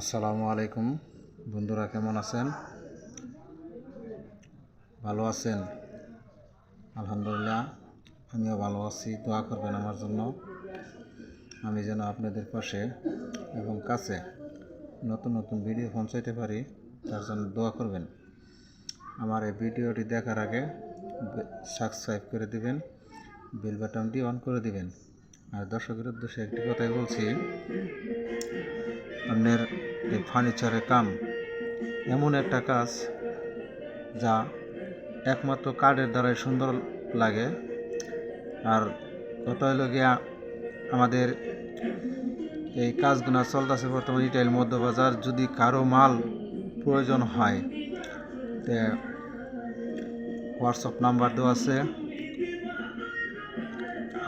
আসসালামু আলাইকুম। বন্ধুরা, কেমন আছেন? ভালো আছেন? আলহামদুলিল্লাহ, আমিও ভালো আছি। দোয়া করবেন আমার জন্য। আমি যেন আপনাদের পাশে এবং কাছে নতুন নতুন ভিডিও পৌঁছাইতে পারি, তার জন্য দোয়া করবেন। আমার এই ভিডিওটি দেখার আগে সাবস্ক্রাইব করে দিবেন, বেল বাটনটি অন করে দিবেন। আর দর্শকের উদ্দেশ্যে একটি কথাই বলছি আপনার এই ফার্নিচারের কাম। এমন একটা কাজ যা একমাত্র কার্ডের দ্বারাই সুন্দর লাগে। আর হলো গিয়া আমাদের এই কাজগুলো চলতেছে বর্তমানে ইটাইল মধ্যবাজার। যদি কারও মাল প্রয়োজন হয়, তে হোয়াটসঅ্যাপ নাম্বার দেওয়া আছে।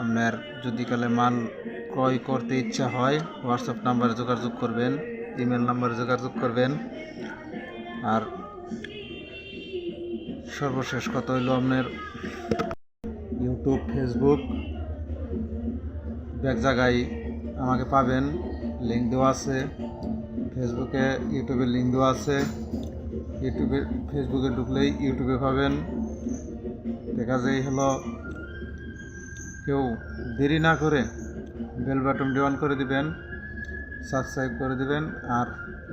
আপনার যদি কালে মাল ক্রয় করতে ইচ্ছা হয় হোয়াটসঅ্যাপ নাম্বারে যোগাযোগ করবেন ইমেল নাম্বারে যোগাযোগ করবেন। আর সর্বশেষ কথা হইল আপনার ইউটিউব ফেসবুক এক জায়গায় আমাকে পাবেন লিঙ্ক দেওয়া আছে। ফেসবুকে ইউটিউবের লিঙ্ক দেওয়া আছে। ইউটিউবে ফেসবুকে ঢুকলেই ইউটিউবে পাবেন। দেখা যায় হলো কেউ দেরি না করে বেল বাটনটি অন করে দিবেন, সাবস্ক্রাইব করে দিবেন আর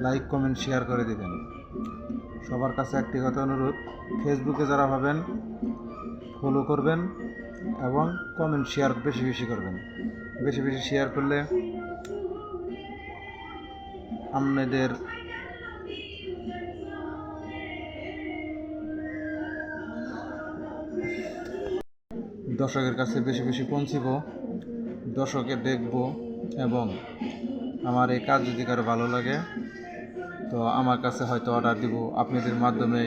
লাইক, কমেন্ট, শেয়ার করে দিবেন। সবার কাছে একটি কথা অনুরোধ, ফেসবুকে যারা পাবেন ফলো করবেন এবং কমেন্ট, শেয়ার বেশি বেশি করবেন। বেশি বেশি শেয়ার করলে আপনাদের দর্শকের কাছে বেশি বেশি পৌঁছিব। দর্শকে দেখব এবং আমার এই কাজ যদি কারও ভালো লাগে, তো আমার কাছে হয়তো অর্ডার দিব, আপনাদের মাধ্যমে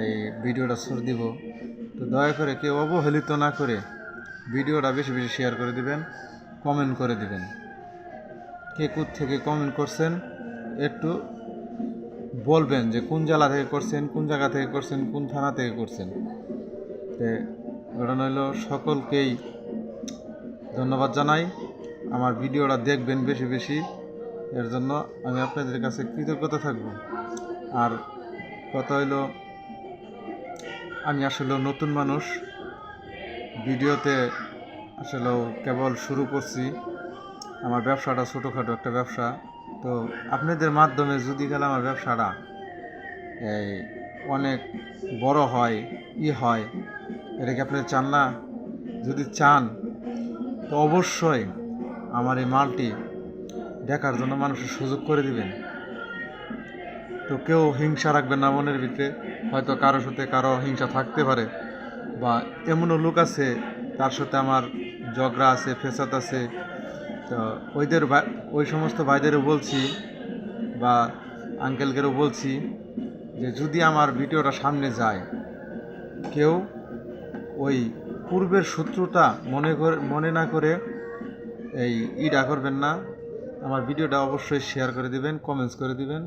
এই ভিডিওটা সর দিব। তো দয়া করে কেউ অবহেলিত না করে ভিডিওটা বেশি বেশি শেয়ার করে দিবেন কমেন্ট করে দিবেন। কে কোথ থেকে কমেন্ট করছেন, একটু বলবেন যে কোন জেলা থেকে করছেন, কোন জায়গা থেকে করছেন, কোন থানা থেকে করছেন। ঘটনা হলো সকলকেই ধন্যবাদ জানাই। আমার ভিডিওটা দেখবেন বেশি বেশি। এর জন্য আমি আপনাদের কাছে কৃতজ্ঞতা থাকব। আর কথা হইল, আমি আসলে নতুন মানুষ। ভিডিওতে আসলে কেবল শুরু করছি। আমার ব্যবসাটা ছোটোখাটো একটা ব্যবসা। তো আপনাদের মাধ্যমে যদি গেলে আমার ব্যবসাটা, এই, অনেক বড় হয়, ই হয়, এটা কি আপনি চান না? যদি চান তো অবশ্যই আমার এই মালটি দেখার জন্য মানুষের সুযোগ করে দিবেন। তো কেউ হিংসা রাখবেন না মনের ভিতরে। হয়তো কারোর সাথে কারও হিংসা থাকতে পারে বা এমনও লোক আছে, তার সাথে আমার ঝগড়া আছে ফেসাত আছে। তো ওইদের ওই সমস্ত ভাইদেরও বলছি বা আঙ্কেলকেরও বলছি যে যদি আমার ভিডিওটা সামনে যায়, কেউ ওই পূর্বের শত্রুতা মনে করে, মনে না করে এই ইডা করবেন না। আমার ভিডিওটা অবশ্যই শেয়ার করে দিবেন কমেন্টস করে দিবেন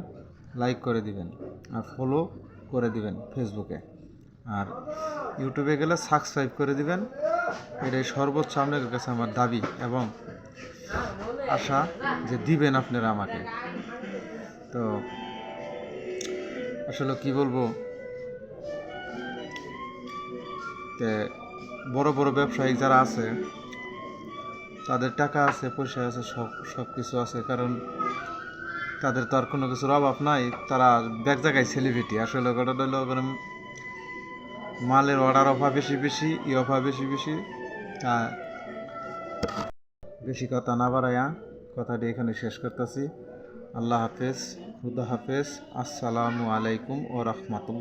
লাইক করে দিবেন, আর ফলো করে দিবেন ফেসবুকে আর ইউটিউবে গেলে সাবস্ক্রাইব করে দিবেন। এটাই সর্বোচ্চ আপনাদের কাছে আমার দাবি এবং আশা যে দিবেন আপনারা আমাকে। তো আসলে কি বলব? বড় বড় ব্যবসায়ী যারা আছে, তাদের টাকা আছে, পয়সা আছে, সব সব কিছু আছে। কারণ তাদের তো আর কোনো কিছুর অভাব নাই। তারা এক জায়গায় সেলিব্রিটি আসলে ঘটনা হলো মালের অর্ডার অভাব বেশি বেশি, ই অভাব বেশি বেশি। বেশি কথা না বাড়াইয়া কথাটি এখানে শেষ করতেছি। আল্লাহ হাফেজ, খুদা হাফেজ। আসসালামু আলাইকুম ও রহমতুল্লাহ।